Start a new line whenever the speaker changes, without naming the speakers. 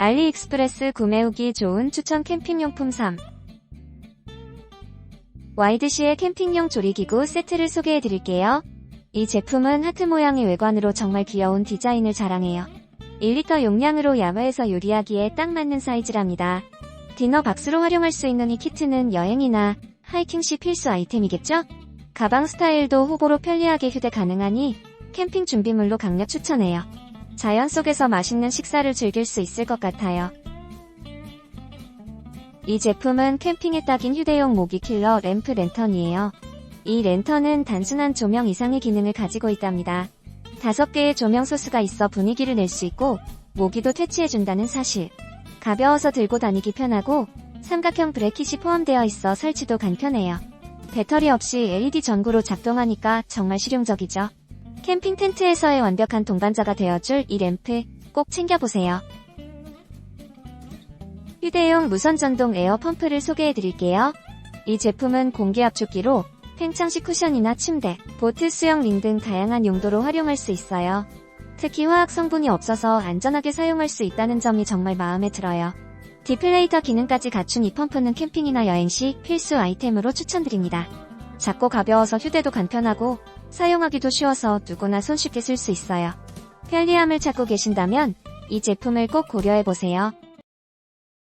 알리익스프레스 구매 후기 좋은 추천 캠핑용품 3 와이드시의 캠핑용 조리기구 세트를 소개해 드릴게요. 이 제품은 하트 모양의 외관으로 정말 귀여운 디자인을 자랑해요. 1리터 용량으로 야외에서 요리하기에 딱 맞는 사이즈랍니다. 디너 박스로 활용할 수 있는 이 키트는 여행이나 하이킹 시 필수 아이템이겠죠? 가방 스타일도 호보로 편리하게 휴대 가능하니 캠핑 준비물로 강력 추천해요. 자연 속에서 맛있는 식사를 즐길 수 있을 것 같아요. 이 제품은 캠핑에 딱인 휴대용 모기 킬러 램프 랜턴이에요. 이 랜턴은 단순한 조명 이상의 기능을 가지고 있답니다. 다섯 개의 조명 소스가 있어 분위기를 낼 수 있고 모기도 퇴치해준다는 사실. 가벼워서 들고 다니기 편하고 삼각형 브래킷이 포함되어 있어 설치도 간편해요. 배터리 없이 LED 전구로 작동하니까 정말 실용적이죠. 캠핑 텐트에서의 완벽한 동반자가 되어줄 이 램프 꼭 챙겨보세요. 휴대용 무선 전동 에어 펌프를 소개해 드릴게요. 이 제품은 공기 압축기로 팽창식 쿠션이나 침대, 보트 수영 링 등 다양한 용도로 활용할 수 있어요. 특히 화학 성분이 없어서 안전하게 사용할 수 있다는 점이 정말 마음에 들어요. 디플레이터 기능까지 갖춘 이 펌프는 캠핑이나 여행 시 필수 아이템으로 추천드립니다. 작고 가벼워서 휴대도 간편하고 사용하기도 쉬워서 누구나 손쉽게 쓸 수 있어요. 편리함을 찾고 계신다면 이 제품을 꼭 고려해보세요.